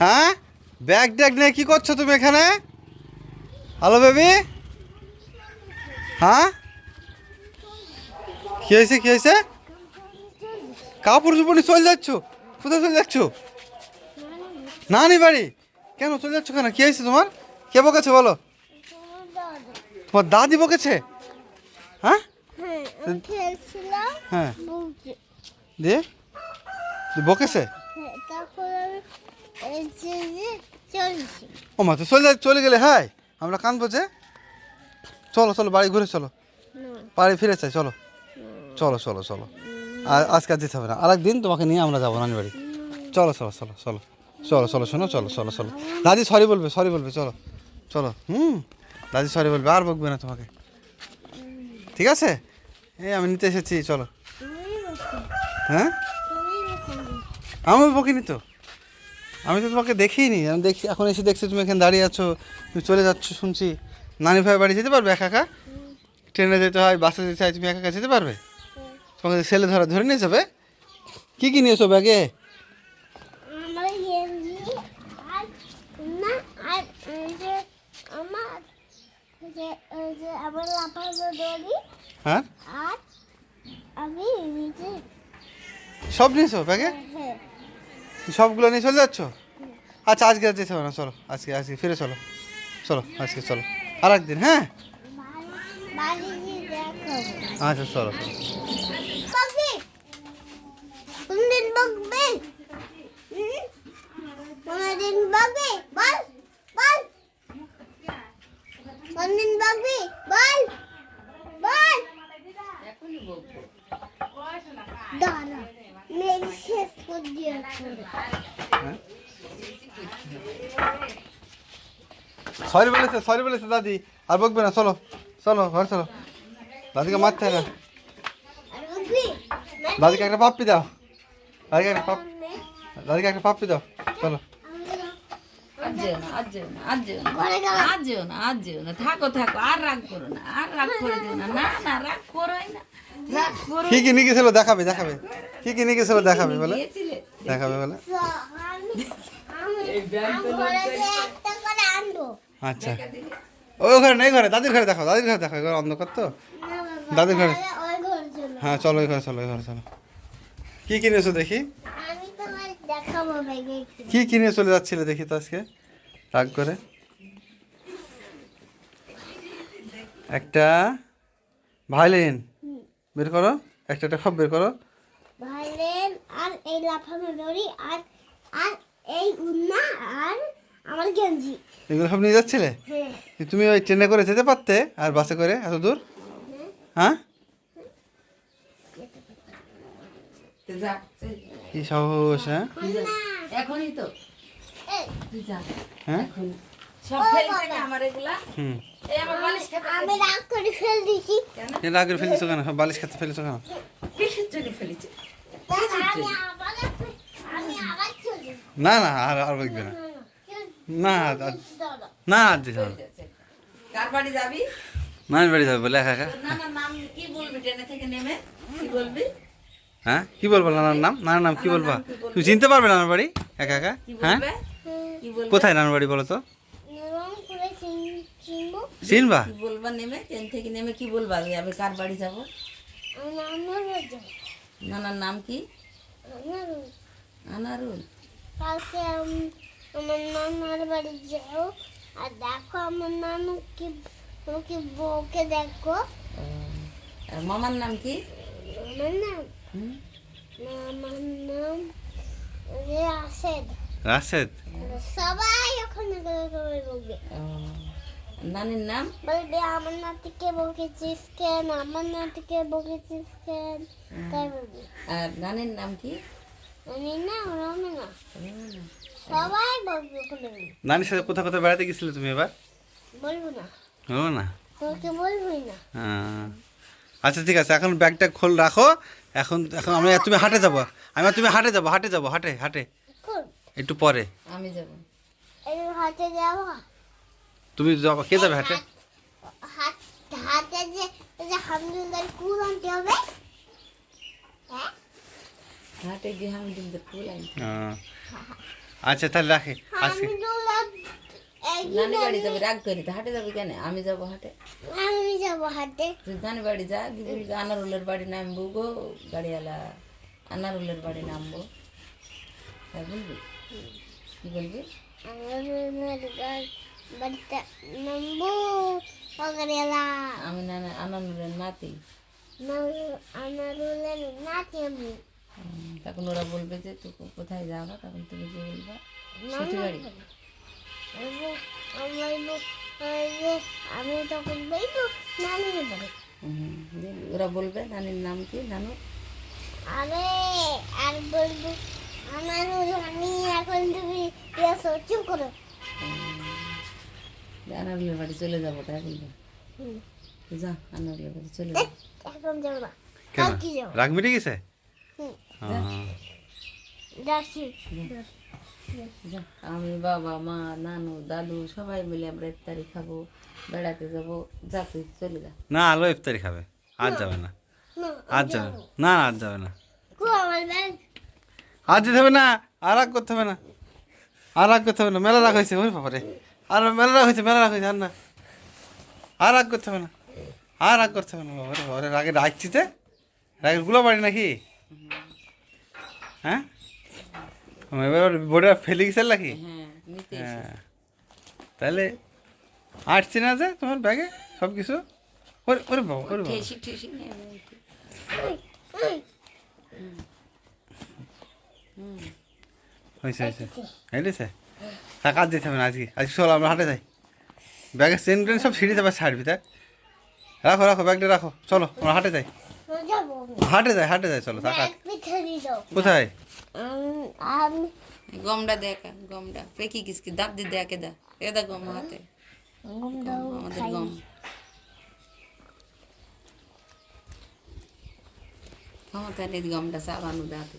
হ্যাঁ? Bag tag নিয়ে কী করছ তুমি এখানে? হ্যালো বেবি হ্যাঁ? কি হয়েছে কি হয়েছে? কাপড় চোপড় চলে যাচ্ছ? কোথায় চলে যাচ্ছ? নানি বাড়ি। কেন চলে যাচ্ছ কেন? কি হয়েছে তোমার? কে বকেছে বলো? তোমার দাদি বকেছে? হ্যাঁ? হ্যাঁ হ্যাঁ। দিয়ে দিয়ে বকেছে হ্যাঁ তারপর আমি এই যে যে চলছি ও মা, তো চলে চলে গেলে হ্যাঁ আমরা কাঁদবো যে। চলো চলো, বাড়ি ঘুরে চলো। বাড়ি ফিরে চাই, চলো। চলো চলো চলো। আর আজকে যেতে হবে না। আর একদিন তোমাকে নিয়ে আমরা যাব নানি বাড়ি। চলো চলো চলো চলো। চলো চলো, শোনো, চলো চলো চলো। দাদি সরি বলবে সরি বলবে, চলো। চলো, হুম। দাদি সরি বলবে, আর বকবে না তোমাকে। ঠিক আছে? এই আমি নিতে এসেছি, চলো। হ্যাঁ? আমি বকিনি তো। আমি তো তোমাকে দেখিনি। আমি দেখি এখন এসে দেখছি তুমি এখানে দাঁড়িয়ে আছো তুমি চলে যাচ্ছ শুনছি নানি ভাই বাড়ি যেতে পারবে একা একা? ট্রেনে যেতে হয় বাসে যেতে হয় তুমি একা একা যেতে পারবে? তোমাকে ছেলে ধরা ধরে নিয়ে যাবে কী কী নিয়েছো ব্যাগে? হ্যাঁ? সব নিয়েছো ব্যাগে? হ্যাঁ। সবগুলো নিয়ে চলে যাচ্ছ? আচ্ছা আজকে আর যেতে হবে না, চলো, আজকে আজকে, ফিরে চলো চলো, আজকে চলো। আর একদিন হ্যাঁ? আচ্ছা চলো। দাঁড়া। সরি বলেছে সরি বলেছে দাদি। আর বকবে না, চলো চলো, ঘর চলো। দাদিকে মারতে না দাদিকে একটা পাপ্পি দাও। দাদিকে একটা পাপ দাদিকে একটা পাপ্পি দাও। চলো। আজ যেও না আজ যেও না আজ যেও না ঘরে গেলাম। যেও না আজ যেও না থাকো থাকো আর রাগ করো না আর রাগ করে দিও না না না রাগ করোই না রাগ করো কি কি নিয়ে গেছিল দেখাবে দেখাবে। কি কি নিয়ে গেছিল দেখাবে বলে। দেখাবে বলে। আচ্ছা। ওই ঘরে নেই ঘরে দাদির ঘরে দেখো দাদির ঘরে দেখো ঘরে অন্ধকার তো। না বাবা, দাদির ঘরে। ঘরে চলো হ্যাঁ চলো ওই ঘরে চলো ওই ঘরে চলো। কি কিনেছো দেখি আমি তোমার দেখাবো ব্যাগে কি কি কিনে চলে যাচ্ছিলে দেখি তো আজকে? রাগ করে। একটা ভাইলিন বের করো। একটা একটা খব বের করো। ভাইলেন আর এই লাফানো দড়ি আর আর এই উন্না আর আমার গেঞ্জি। এগুলো সব নিয়ে যাচ্ছিলে? হ্যাঁ। তুমি ওই ট্রেনে করে যেতে পারতে আর বাসে করে এত দূর? হ্যাঁ তো যা, কি সাহস হ্যাঁ। এখনই তো। তুই যা। হ্যাঁ? সব ফেলে আমার এগুলা। হুম। এই আমার বালিশ খেতে আমি রাগ করে ফেল দিছি রাগ করে ফেলেছো কেন? বালিশ খেতে ফেলেছো কেন? কিসের জন্য ফেলেছে? আমি আবার আমি আবার চলি না না আর আর বলবে না। না না আর হবে কার বাড়ি যাবি? নানি বাড়ি যাবে বলে একা নাম কি বলবি? ট্রেনে থেকে নেমে? কি বলবি? হ্যাঁ? কি বলব নানার নাম? নানার নাম কি বলবা? তুমি চিনতে পারবে নানার বাড়ি? একা একা? হ্যাঁ? কোথায় নানার বাড়ি বলো তো? চিনবো। চিনবা? বলবা নেমে? ট্রেন থেকে নেমে কি বলবা? আমি কার বাড়ি যাব? নানার নাম কি? আনারুল কালকে আম- আমার নানার বাড়ি যাও। আর দেখো আমার নানু কি কি বউকে দেখো। মামার নাম কি? আমার নাম নাম রাশেদ? সবাই ওখানে গেলে সবাই বলবে নানির নাম? বলবে আমার নাতিকে বকেছিস কেন? আমার নাতিকে বকেছিস কেন? তাই বলবে। আর নানির নাম কি? আমি না আমি না সবাই বলবে ওখানে। নানির সাথে কোথাও কোথাও বেড়াতে গেছিলে তুমি এবার? বলব না। ও না? তোকে বলবই না। হ্যাঁ। আচ্ছা ঠিক আছে এখন ব্যাগটা খোল রাখো। এখন এখন আমি তুমি হাটে যাব। আমি আর তুমি হাটে যাব হাটে যাব হাটে হাটে। একটু পরে। আমি যাব। এই হাতে যাব। তুমি যাব কে যাবে হাটে? হাত যে যে হামদুল্লার কুল আনতে হবে। হ্যাঁ? হাটে গিয়ে হ্যাঁ। আচ্ছা তাহলে রাখি আজকে। নানি বাড়ি যাবে রাগ করি তো হাটে যাবে কেন? আমি যাব হাটে। আমি যাব হাতে তুই নানি বাড়ি যা গিয়ে বলবি? আনারুলের বাড়ি নামবো গো গাড়িওয়ালা। আনারুলের বাড়ি নামবো। তাই বলবি? কি বলবি? বাড়িতে নামবো পকড়িয়ালা আমি নানা আনারুলের নাতি। আমার নাতি আমি। তখন ওরা বলবে যে তুই কোথায় যাবা তখন তুমি যে বলবা ছুটি বাড়ি আমি তখন বলব নানির বাড়ি। ওরা বলবে নানির নাম কি নানু? আরে আর বলব আমার আমি এখন তুমি চুপ করো। আনারুলের বাড়ি চলে যাব তাই বলবে। হুম। যা আনারুলের বাড়ি চলে যাব এখন যাব না। রাগ মিটে গেছে। হ্যাঁ। আমি বাবা, মা, নানু, দাদু সবাই মিলে আমরা ইফতারি খাব, বেড়াতে যাব, যা তুই চলে যা। না, আলো ইফতারি খাবে। আজ যাবে না। আজ যাবে না। না আজ যাবে না। আজ যেতে হবে না। আর রাগ করতে হবে না। আর রাগ করতে হবে না। মেলা রাগ হয়েছে ওই বাবারে। আর মেলা রাগ হয়েছে, মেলা রাগ হয়েছে, আর না। আর রাগ করতে হবে না। আর রাগ করতে হবে না, বাবারে বাবারে। রাগে রাখছিতে রাগেরগুলো বাড়ি নাকি? হ্যাঁ? এবার বোর্ডে ফেলে গেছে নাকি হ্যাঁ হ্যাঁ। তাহলে আসছে না যে তোমার ব্যাগে সব কিছু ওরে ওরে বাবা ওরে বাবা। ঠেসি ঠেসি নিয়ে যাবে। হয়েছে হয়েছে হেঁটেছে তা কাজ দিতে হবে না আজকে। আজকে চলো আমরা হাটে যাই। ব্যাগের চেন টেন সব সিঁড়িতে আবার ছাড়বি তাই রাখো রাখো ব্যাগটা রাখো। চলো আমরা হাটে যাই। হাটে যাই হাটে যাই চলো ব্যাগ কোথায়? গমটা দেখা গমটা। পেকি কিসকি দাঁত দিয়ে দেখে দা। এ দা গম হাতে। আমাদের গম। ক্ষমতা নেই গমটা সাবানু দাঁতে।